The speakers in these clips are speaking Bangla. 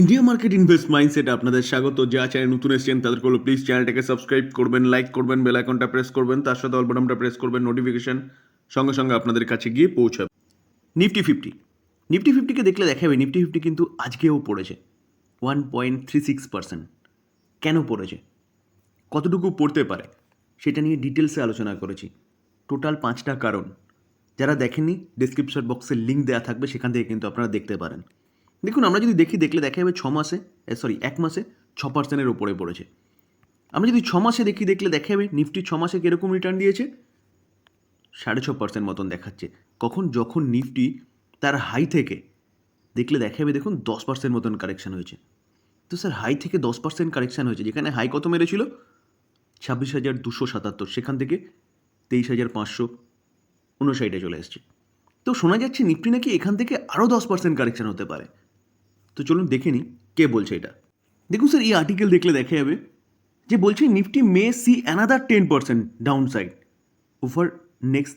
ইন্ডিয়া মার্কেট ইনভেস্ট মাইন্ডসেট আপনাদের স্বাগত। যা চ্যানেল নতুন এসেছেন, তাদের করল প্লিজ চ্যানেলটাকে সাবস্ক্রাইব করবেন লাইক করবেন বেল আইকনটা প্রেস করবেন, তার সাথে অল প্রেস করবেন নোটিফিকেশন সঙ্গে সঙ্গে আপনাদের কাছে গিয়ে পৌঁছাবে। নিফটি ফিফটি নিফটি ফিফটিকে দেখলে দেখা যাবে নিফটি ফিফটি কিন্তু আজকেও পড়েছে। One point three six percent কেন পড়েছে? কতটুকু পড়তে পারে? সেটা নিয়ে ডিটেলসে আলোচনা করেছি। টোটাল পাঁচটা কারণ। যারা দেখেননি ডিসক্রিপশন বক্সে লিঙ্ক দেওয়া থাকবে, সেখান থেকে কিন্তু আপনারা দেখতে পারেন। দেখুন, আমরা যদি দেখি, দেখলে দেখা যাবে ছ মাসে সরি এক মাসে ছ পার্সেন্টের ওপরে পড়েছে। আমরা যদি ছ মাসে দেখি, দেখলে দেখা যাবে নিফটি ছ মাসে কীরকম রিটার্ন দিয়েছে? সাড়ে ছ পার্সেন্ট মতন দেখাচ্ছে। কখন? যখন নিফটি তার হাই থেকে, দেখলে দেখা যাবে, দেখুন, দশ পার্সেন্ট মতন কারেকশান হয়েছে। তো স্যার হাই থেকে দশ পার্সেন্ট কারেকশান হয়েছে। যেখানে হাই কত মেরেছিল? ছাব্বিশ হাজার দুশো সাতাত্তর। সেখান থেকে তেইশ হাজার পাঁচশো উনষাটে চলে এসছে। তো শোনা যাচ্ছে, নিফটি নাকি এখান থেকে আরও দশ পার্সেন্ট কারেকশান হতে পারে। তো চলুন দেখে নিই কে বলছে এটা। দেখুন স্যার এই আর্টিকেল দেখলে দেখা যাবে যে বলছে Nifty may see another ten percent downside over next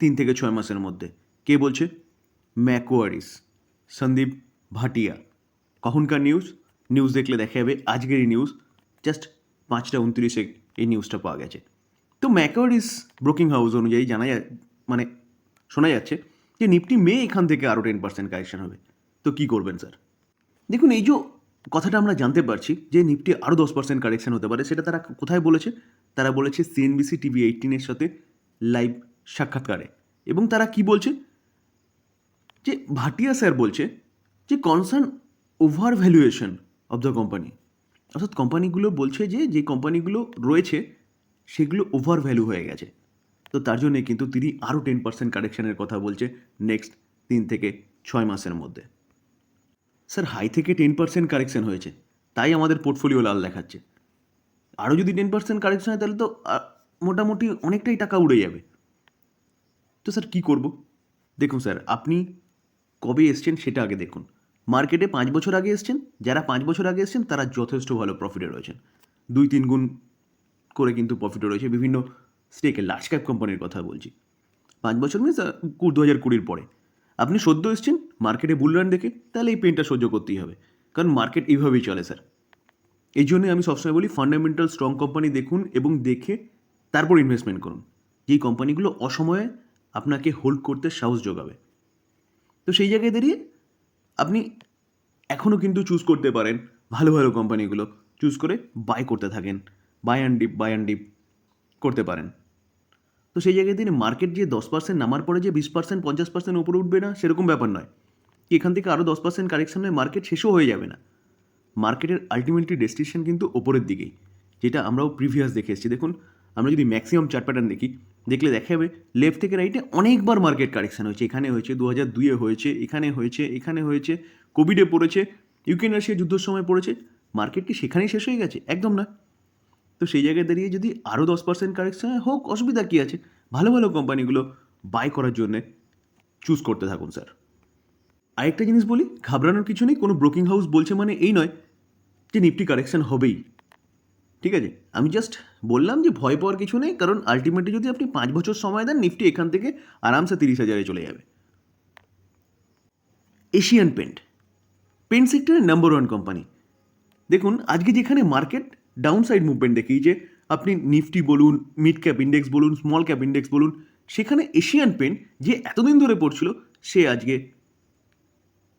তিন থেকে ছয় মাসের মধ্যে। কে বলছে? ম্যাকোয়ারিস সন্দীপ ভাটিয়া। কখনকার নিউজ নিউজ দেখলে দেখা যাবে আজকেরই নিউজ জাস্ট পাঁচটা উনত্রিশে এই নিউজটা পাওয়া গেছে। তো ম্যাকোয়ারিস ব্রোকিং হাউস অনুযায়ী জানা যায় মানে শোনা যাচ্ছে যে নিফটি মে এখান থেকে আরও টেন পার্সেন্ট কারেকশন হবে। তো কী করবেন স্যার দেখুন, এই যে কথাটা আমরা জানতে পারছি যে নিফটি আরও দশ পার্সেন্ট কারেকশন হতে পারে, সেটা তারা কোথায় বলেছে? তারা বলেছে সিএনবিসি টিভি এইটিনের সাথে লাইভ সাক্ষাৎকারে। এবং তারা কি বলছে? যে ভাটিয়া স্যার বলছে যে concern over valuation of the company অর্থাৎ কোম্পানিগুলো বলছে যে যে কোম্পানিগুলো রয়েছে, সেগুলো ওভার ভ্যালু হয়ে গেছে। তো তার জন্যে কিন্তু তিনি আরও টেন পার্সেন্ট কারেকশানের কথা বলছে নেক্সট তিন থেকে ছয় মাসের মধ্যে। স্যার হাই থেকে টেন পার্সেন্ট কারেকশন হয়েছে। তাই আমাদের পোর্টফোলিও লাল দেখাচ্ছে। আরও যদি টেন পার্সেন্ট কারেকশন হয়, তাহলে তো মোটামুটি অনেকটাই টাকা উড়ে যাবে। তো স্যার, কী করব? দেখুন স্যার, আপনি কবে এসছেন সেটা আগে দেখুন। মার্কেটে পাঁচ বছর আগে এসছেন, যারা পাঁচ বছর আগে এসছেন, তারা যথেষ্ট ভালো প্রফিটে রয়েছেন। দুই তিন গুণ করে কিন্তু প্রফিটে রয়েছে। বিভিন্ন স্টেকে লার্জ ক্যাপ কোম্পানির কথা বলছি। পাঁচ বছর মিনস দু হাজার কুড়ির পরে। আপনি সদ্য এসছেন মার্কেটে বুল বুলরান দেখে, তাহলে এই পেনটা সহ্য করতেই হবে। কারণ মার্কেট এইভাবেই চলে স্যার এই জন্যই আমি সবসময় বলি ফান্ডামেন্টাল স্ট্রং কোম্পানি দেখুন এবং দেখে তারপর ইনভেস্টমেন্ট করুন। যেই কোম্পানিগুলো অসময়ে আপনাকে হোল্ড করতে সাহস যোগাবে। তো সেই জায়গায় দাঁড়িয়ে আপনি এখনও কিন্তু চুজ করতে পারেন, ভালো ভালো কোম্পানিগুলো চুজ করে বাই করতে থাকেন। Buy and dip buy and dip করতে পারেন। তো সেই জায়গায় দিনে মার্কেট যে দশ পার্সেন্ট নামার পরে যে বিশ পার্সেন্ট পঞ্চাশ পার্সেন্ট উপরে উঠবে না, সেরকম ব্যাপার নয়। কি এখান থেকে আরও দশ পার্সেন্ট কারেকশন হয়ে মার্কেট শেষও হয়ে যাবে না। মার্কেটের আলটিমেটলি ডেস্টিনেশন কিন্তু ওপরের দিকেই, যেটা আমরাও প্রিভিয়াস দেখে এসেছি। দেখুন, আমরা যদি ম্যাক্সিমাম চার্ট প্যাটার্ন দেখি, দেখলে দেখা যাবে লেফট থেকে রাইটে অনেকবার মার্কেট কারেকশন হয়েছে। এখানে হয়েছে দু হাজার দুইয়ে হয়েছে, এখানে হয়েছে এখানে হয়েছে কোভিডে পড়েছে ইউক্রেন রাশিয়া যুদ্ধের সময় পড়েছে। মার্কেট কি সেখানেই শেষ হয়ে গেছে? একদম না। তো সেই জায়গায় দাঁড়িয়ে যদি আরও দশ পার্সেন্ট কারেকশন হোক, অসুবিধা কী আছে? ভালো ভালো কোম্পানিগুলো বাই করার জন্যে চুজ করতে থাকুন স্যার আরেকটা জিনিস বলি, ঘাবড়ানোর কিছু নেই, কোনো ব্রোকিং হাউস বলছে মানে এই নয় যে নিফটি কারেকশন হবেই। ঠিক আছে? আমি জাস্ট বললাম যে ভয় পাওয়ার কিছু নেই, কারণ আলটিমেটলি যদি আপনি পাঁচ বছর সময় দেন নিফটি এখান থেকে আরামসে তিরিশ হাজারে চলে যাবে। এশিয়ান পেন্ট পেন্ট সেক্টরের নাম্বার ওয়ান কোম্পানি দেখুন, আজকে যেখানে মার্কেট ডাউন সাইড মুভমেন্ট দেখিয়েছে আপনি নিফটি বলুন মিড ক্যাপ ইন্ডেক্স বলুন স্মল ক্যাপ ইন্ডেক্স বলুন, সেখানে এশিয়ান পেন্ট যে এতদিন ধরে পড়ছিল, সে আজকে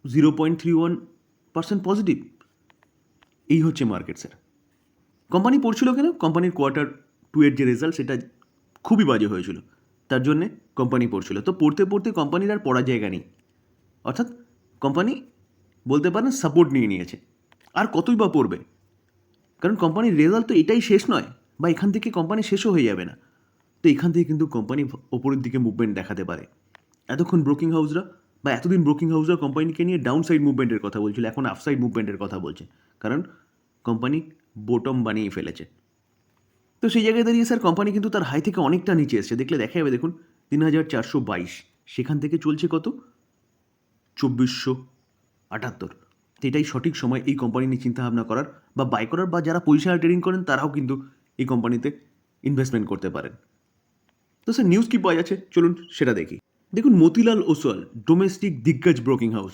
zero point three one percent positive এই হচ্ছে মার্কেট স্যার কোম্পানি পড়ছিল কেন? কোম্পানির কোয়ার্টার টু এর যে রেজাল্ট সেটা খুবই বাজে হয়েছিল। তার জন্যে কোম্পানি পড়ছিল। তো পড়তে পড়তে কোম্পানির আর পড়ার জায়গা নেই। অর্থাৎ কোম্পানি বলতে পারেন সাপোর্ট নিয়ে নিয়েছে। আর কতই বা পড়বে? কারণ কোম্পানির রেজাল্ট তো এটাই শেষ নয়, বা এখান থেকে কোম্পানি শেষও হয়ে যাবে না। তো এখান থেকে কিন্তু কোম্পানি ওপরের দিকে মুভমেন্ট দেখাতে পারে। এতক্ষণ ব্রোকিং হাউসরা বা এতদিন ব্রোকিং হাউসরা কোম্পানিকে নিয়ে ডাউন সাইড মুভমেন্টের কথা বলছিল, এখন আপসাইড মুভমেন্টের কথা বলছে। কারণ কোম্পানি বোটম বানিয়ে ফেলেছে। তো সেই জায়গায় দাঁড়িয়ে স্যার কোম্পানি কিন্তু তার হাই থেকে অনেকটা নিচে এসছে। দেখলে দেখা যাবে দেখুন, তিন হাজার চারশো বাইশ। সেখান থেকে চলছে কত? চব্বিশশো আটাত্তর। তো এটাই সঠিক সময় এই কোম্পানি নিয়ে চিন্তাভাবনা করার বা বাই করার বা যারা পজিশনাল ট্রেডিং করেন তারাও কিন্তু এই কোম্পানিতে ইনভেস্টমেন্ট করতে পারেন। তো স্যার নিউজ কী পাওয়া যাচ্ছে? চলুন সেটা দেখি। দেখুন, মতিলাল ওসওয়াল ডোমেস্টিক দিগ্গজ ব্রোকিং হাউস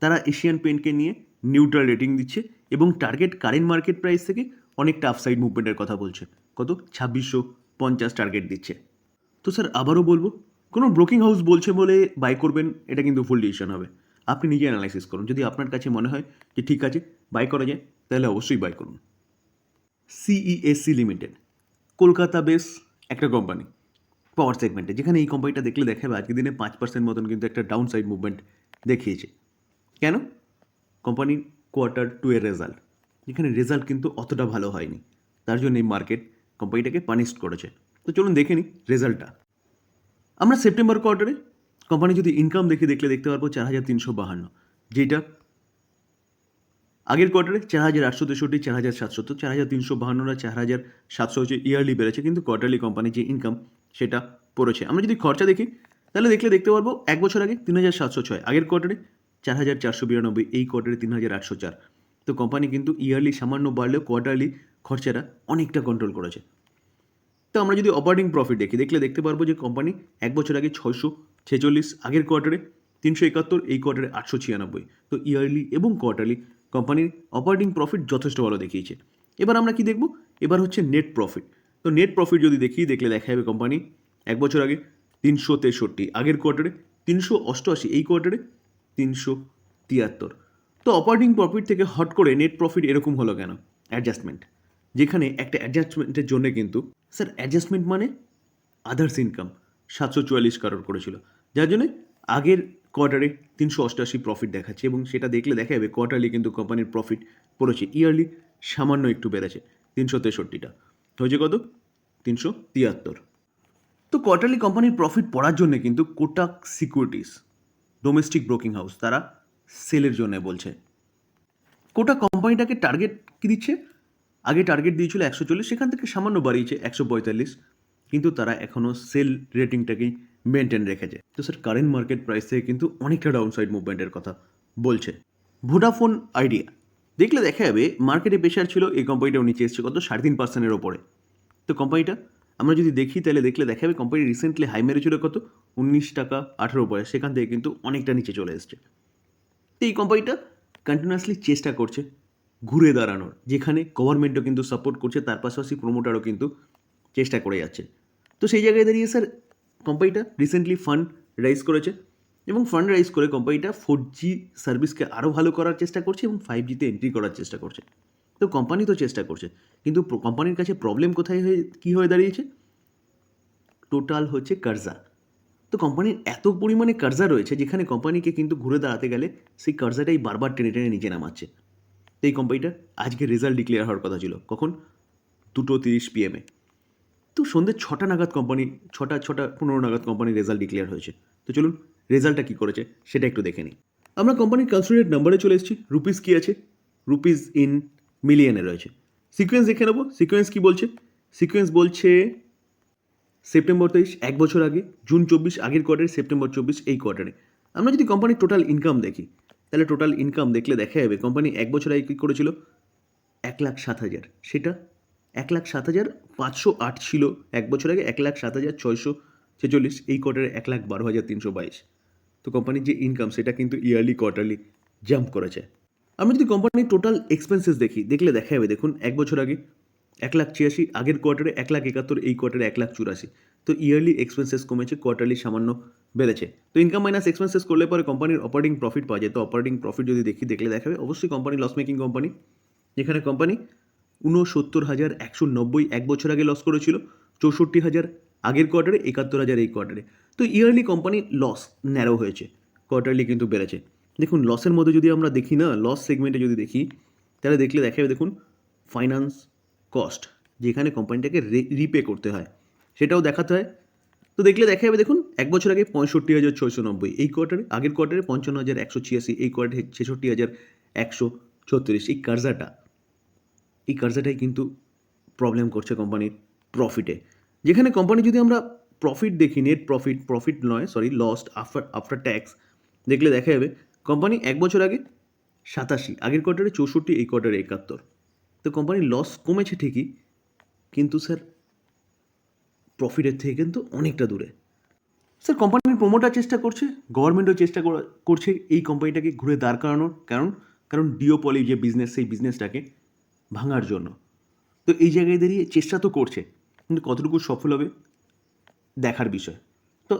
তারা এশিয়ান পেন্টকে নিয়ে নিউট্রাল রেটিং দিচ্ছে এবং টার্গেট কারেন্ট মার্কেট প্রাইস থেকে অনেকটা আপসাইড মুভমেন্টের কথা বলছে। কত? ছাব্বিশশো পঞ্চাশ টার্গেট দিচ্ছে। তো স্যার আবারও বলব, কোনো ব্রোকিং হাউস বলছে বলে বাই করবেন, এটা কিন্তু ফুল ডিসিশন হবে। আপনি নিজে অ্যানালাইসিস করুন। যদি আপনার কাছে মনে হয় যে ঠিক আছে বাই করা যায়, তাহলে অবশ্যই বাই করুন। সিইএসসি লিমিটেড কলকাতা বেস একটা কোম্পানি পাওয়ার সেগমেন্টে যেখানে এই কোম্পানিটা দেখলে দেখাবে, আজকের দিনে পাঁচ পার্সেন্ট মতন কিন্তু একটা ডাউন সাইড মুভমেন্ট দেখিয়েছে। কেন? কোম্পানির কোয়ার্টার টু এর রেজাল্ট যেখানে রেজাল্ট কিন্তু অতটা ভালো হয়নি। তার জন্য এই মার্কেট কোম্পানিটাকে পানিশ করেছে। তো চলুন দেখে নিই রেজাল্টটা আমরা সেপ্টেম্বর কোয়ার্টারে কোম্পানি যদি ইনকাম দেখে দেখলে দেখতে পারব চার হাজার তিনশো বাহান্ন। যেটা আগের কোয়ার্টারে চার হাজার আটশো তেষট্টি, চার হাজার সাতশো। তো চার হাজার তিনশো বাহান্নরা চার হাজার সাতশো হচ্ছে ইয়ারলি বেড়েছে, কিন্তু কোয়ার্টারলি কোম্পানির যে ইনকাম সেটা পড়েছে। আমরা যদি খরচা দেখি, তাহলে দেখলে দেখতে পারব এক বছর আগে তিন হাজার সাতশো ছয়, আগের কোয়ার্টারে চার হাজার চারশো বিরানব্বই, এই কোয়ার্টারে তিন হাজার আটশো চার। তো কোম্পানি কিন্তু ইয়ারলি সামান্য বাড়লেও কোয়ার্টারলি খরচাটা অনেকটা কন্ট্রোল করেছে। তো আমরা যদি অপারেটিং প্রফিট দেখি, দেখলে দেখতে পারব যে কোম্পানি এক বছর আগে ছয়শো ছেচল্লিশ, আগের কোয়ার্টারে তিনশো একাত্তর, এই কোয়ার্টারে আটশো ছিয়ানব্বই। তো ইয়ারলি এবং কোয়ার্টারলি কোম্পানির অপারেটিং প্রফিট যথেষ্ট ভালো দেখিয়েছে। এবার আমরা কি দেখব? এবার হচ্ছে নেট প্রফিট। তো নেট প্রফিট যদি দেখি, দেখলে দেখা যাবে কোম্পানি, এক বছর আগে তিনশো তেষট্টি, আগের কোয়ার্টারে তিনশো অষ্টআশি, এই কোয়ার্টারে তিনশো তিয়াত্তর। তো অপারেটিং প্রফিট থেকে হট করে নেট প্রফিট এরকম হলো কেন? অ্যাডজাস্টমেন্ট। যেখানে একটা অ্যাডজাস্টমেন্টের জন্য কিন্তু, স্যার, অ্যাডজাস্টমেন্ট মানে আদার্স ইনকাম। সাতশো চুয়াল্লিশ কারোর করেছিল। যার জন্য আগের কোয়ার্টারে তিনশো অষ্টআশি প্রফিট দেখাচ্ছে এবং সেটা দেখলে দেখা যাবে কোয়ার্টারলি কিন্তু কোম্পানির প্রফিট পড়েছে ইয়ারলি সামান্য একটু বেড়েছে, তিনশো তেষট্টিটা। হয়েছে কত তিনশো তিয়াত্তর। তো কোয়ার্টারলি কোম্পানির প্রফিট পড়ার জন্য কিন্তু Kotak securities domestic broking house তারা সেলের জন্য বলছে। কোটা কোম্পানিটাকে টার্গেট কি দিচ্ছে? আগে টার্গেট দিয়েছিল একশো চল্লিশ, সেখান থেকে সামান্য বাড়িয়েছে একশো পঁয়তাল্লিশ, কিন্তু তারা এখনও সেল রেটিংটাকেই মেনটেন রেখেছে। তো স্যার কারেন্ট মার্কেট প্রাইস থেকে কিন্তু অনেকটা ডাউনসাইড মুভমেন্টের কথা বলছে। ভোডাফোন আইডিয়া দেখলে দেখা যাবে মার্কেটে প্রেশার ছিল, এই কোম্পানিটাও নিচে এসছে কত? সাড়ে তিন পার্সেন্টের ওপরে। তো কোম্পানিটা আমরা যদি দেখি তাহলে দেখলে দেখা যাবে কোম্পানি রিসেন্টলি হাই মেরেছিল কত? উনিশ টাকা আঠেরো পয়সা, সেখান থেকে কিন্তু অনেকটা নিচে চলে এসছে। তো এই কোম্পানিটা কন্টিনিউয়াসলি চেষ্টা করছে ঘুরে দাঁড়ানোর, যেখানে গভর্নমেন্টও কিন্তু সাপোর্ট করছে, তার পাশাপাশি প্রমোটারও কিন্তু চেষ্টা করে যাচ্ছে। তো সেই জায়গায় দাঁড়িয়ে স্যার কোম্পানিটা রিসেন্টলি ফান্ড রাইজ করেছে এবং ফান্ড রাইজ করে কোম্পানিটা ফোর জি সার্ভিসকে আরও ভালো করার চেষ্টা করছে এবং ফাইভ জিতে এন্ট্রি করার চেষ্টা করছে। তো কোম্পানি তো চেষ্টা করছে, কিন্তু কোম্পানির কাছে প্রবলেম কোথায় হয়ে, কী হয়ে দাঁড়িয়েছে? টোটাল হচ্ছে কার্জা তো কোম্পানির এত পরিমাণে কার্জা রয়েছে যেখানে কোম্পানিকে কিন্তু ঘুরে দাঁড়াতে গেলে সেই কার্জাটাই বারবার টেনে টেনে নিচে নামাচ্ছে। এই কোম্পানিটার আজকে রেজাল্ট ডিক্লেয়ার হওয়ার কথা ছিল, কখন? দুটো তিরিশ পিএমে তো সন্ধ্যে ছটা নাগাদ কোম্পানি ছটা ছটা, পনেরো নাগাদ কোম্পানির রেজাল্ট ডিক্লেয়ার হয়েছে। তো চলুন রেজাল্টটা কী করেছে, সেটা একটু দেখে নিই। আমরা কোম্পানির কনসোলিডেট নাম্বারে চলে এসেছি রুপিস কী আছে? রুপিস ইন মিলিয়নে রয়েছে। সিকোয়েন্স দেখে নেব সিকোয়েন্স কী বলছে? সিকোয়েন্স বলছে সেপ্টেম্বর তেইশ, এক বছর আগে জুন চব্বিশ, আগের কোয়ার্টারে সেপ্টেম্বর চব্বিশ, এই কোয়ার্টারে আমরা যদি কোম্পানির টোটাল ইনকাম দেখি, তাহলে টোটাল ইনকাম দেখলে দেখা যাবে কোম্পানি এক বছর আগে কী করেছিল? এক লাখ সাত হাজার। সেটা এক লাখ সাত হাজার পাঁচশো আট ছিল। এক বছর আগে এক লাখ সাত হাজার ছয়শো ছেচল্লিশ, এই কোয়ার্টারে এক লাখ বারো হাজার তিনশো বাইশ। তো কোম্পানির যে ইনকাম সেটা কিন্তু ইয়ারলি কোয়ার্টারলি জাম্প করেছে। আমি যদি কোম্পানির টোটাল এক্সপেন্সেস দেখি, দেখলে দেখা যাবে দেখুন, এক বছর আগে এক লাখ ছিয়াশি, আগের কোয়ার্টারে এক লাখ একাত্তর, এই কোয়ার্টারে এক লাখ চুরাশি। তো ইয়ারলি এক্সপেন্সেস কমেছে কোয়ার্টারলি সামান্য বেড়েছে। তো ইনকাম মাইনাস এক্সপেন্সেস করলে পরে কোম্পানির অপারেটিং প্রফিট পাওয়া যায়। তো অপারেটিং প্রফিট যদি দেখি, দেখলে দেখাবে, অবশ্যই কোম্পানি লস মেকিং কোম্পানি যেখানে কোম্পানি ঊনসত্তর হাজার একশো নব্বই এক বছর আগে লস করেছিল, চৌষট্টি হাজার আগের কোয়ার্টারে একাত্তর হাজার এই কোয়ার্টারে তো ইয়ারলি কোম্পানি লস ন্যারো হয়েছে কোয়ার্টারলি কিন্তু বেড়েছে। দেখুন লসের মধ্যে যদি আমরা দেখি না লস সেগমেন্টে যদি দেখি, তাহলে দেখলে দেখা যাবে, দেখুন ফাইন্যান্স কস্ট যেখানে কোম্পানিটাকে রিপে করতে হয়, সেটাও দেখাতে হয়। তো দেখলে দেখা যাবে, দেখুন, এক বছর আগে পঁয়ষট্টি হাজার ছয়শো নব্বই, এই কোয়ার্টারে আগের কোয়ার্টারে পঞ্চান্ন হাজার একশো ছিয়াশি, এই কোয়ার্টারে ছেষট্টি হাজার একশো ছত্রিশ, এই কার্জাটা এই কার্জাটাই কিন্তু প্রবলেম করছে কোম্পানির প্রফিটে যেখানে কোম্পানি যদি আমরা প্রফিট দেখি নেট প্রফিট প্রফিট নয় sorry lost after after tax দেখলে দেখা যাবে কোম্পানি এক বছর আগে সাতাশি, আগের কোয়ার্টারে চৌষট্টি, এই কোয়ার্টারে একাত্তর। তো কোম্পানির লস কমেছে ঠিকই, কিন্তু স্যার প্রফিটের থেকে কিন্তু অনেকটা দূরে। স্যার কোম্পানির প্রমোটার চেষ্টা করছে গভর্নমেন্টও চেষ্টা করা- করছে এই কোম্পানিটাকে ঘুরে দাঁড় করানোর, কারণ কারণ ডিওপলি যে বিজনেস সেই বিজনেসটাকে ভাঙার জন্য। তো এই জায়গায় দাঁড়িয়ে চেষ্টা তো করছে, কিন্তু কতটুকু সফল হবে, দেখার বিষয়। তো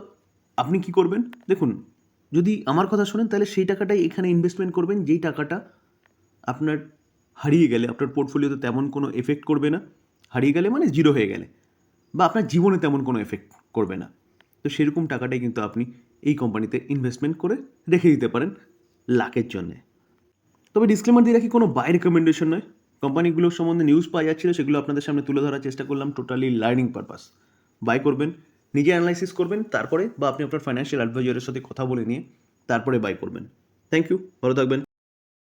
আপনি কি করবেন? দেখুন, যদি আমার কথা শোনেন, তাহলে সেই টাকাটাই এখানে ইনভেস্টমেন্ট করবেন, যেই টাকাটা আপনার হারিয়ে গেলে, আপনার পোর্টফোলিওতে তেমন কোনো এফেক্ট করবে না। হারিয়ে গেলে মানে জিরো হয়ে গেলে, বা আপনার জীবনে তেমন কোনো এফেক্ট করবে না। তো সেরকম টাকাটাই কিন্তু আপনি এই কোম্পানিতে ইনভেস্টমেন্ট করে রেখে দিতে পারেন লাখের জন্যে। তবে ডিসক্লেমার দিয়ে রাখি, কোনো বাই রেকমেন্ডেশন নয়। কোম্পানিগুলোর সম্বন্ধে নিউজ পাওয়া যাচ্ছিল, সেগুলো আপনাদের সামনে তুলে ধরার চেষ্টা করলাম টোটালি লার্নিং পারপাস বাই করবেন, নিজে অ্যানালাইসিস করবেন, তারপরে বা আপনি আপনার ফাইন্যান্সিয়াল অ্যাডভাইজারের সাথে কথা বলে নিয়ে তারপরে বাই করবেন। থ্যাংক ইউ ভালো থাকবেন।